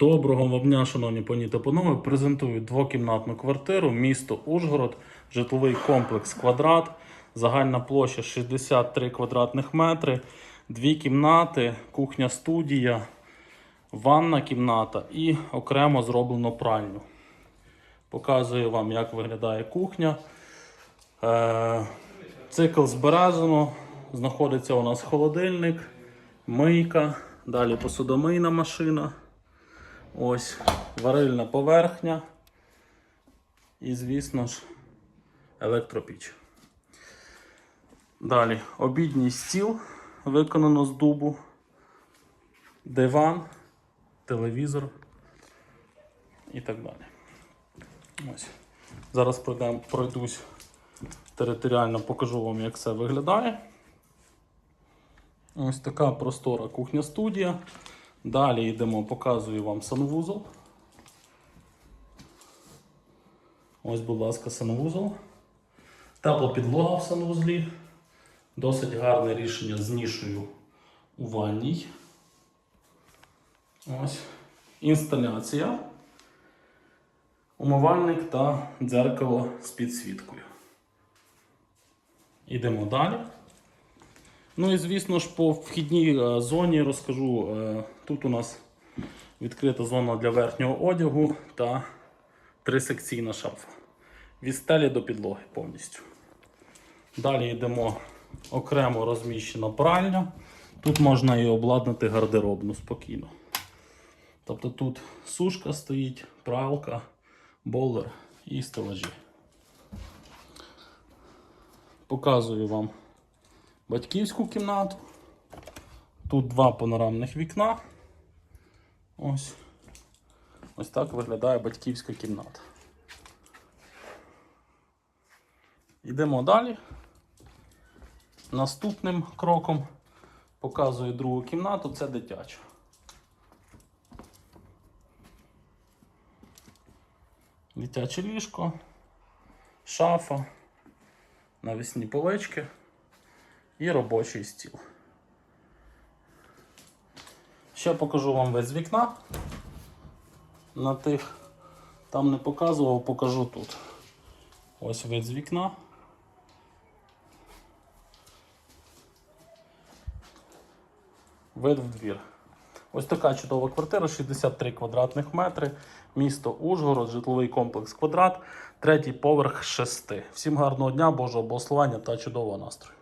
Доброго вам дня, шановні пані та панове. Презентую двокімнатну квартиру, місто Ужгород, житловий комплекс квадрат, загальна площа 63 квадратних метри, дві кімнати, кухня студія, ванна кімната і окремо зроблено пральню. Показую вам, як виглядає кухня. Е, Цикл збережено. Знаходиться у нас холодильник, мийка, далі посудомийна машина. Ось варильна поверхня. І, звісно ж, електропіч. Далі обідній стіл виконано з дубу, диван, телевізор і так далі. Ось. Зараз пройдем, пройдусь територіально, покажу вам, як це виглядає. Ось така простора кухня-студія. Далі йдемо, показую вам санвузол. Ось, будь ласка, санвузол. Тепла підлога в санвузлі. Досить гарне рішення з нішою у ванній. Ось. Інсталяція. Умивальник та дзеркало з підсвіткою. Йдемо далі. Ну і звісно ж по вхідній е, зоні розкажу. Е, Тут у нас відкрита зона для верхнього одягу та трисекційна шафа. Від стелі до підлоги повністю. Далі йдемо окремо розміщена пральня. Тут можна і обладнати гардеробну спокійно. Тобто тут сушка стоїть, пралка, болер і стелажі. Показую вам батьківську кімнату. Тут два панорамних вікна. Ось. Ось так виглядає батьківська кімната. Йдемо далі. Наступним кроком показую другу кімнату, це дитяча. Дитяче ліжко, шафа, навісні полички і робочий стіл. Ще покажу вам весь вікна. На тих там не показував, покажу тут. Ось вид з вікна. Вид в двір. Ось така чудова квартира, 63 квадратних метри, місто Ужгород, житловий комплекс квадрат, третій поверх шести. Всім гарного дня, Божого благословення та чудового настрою.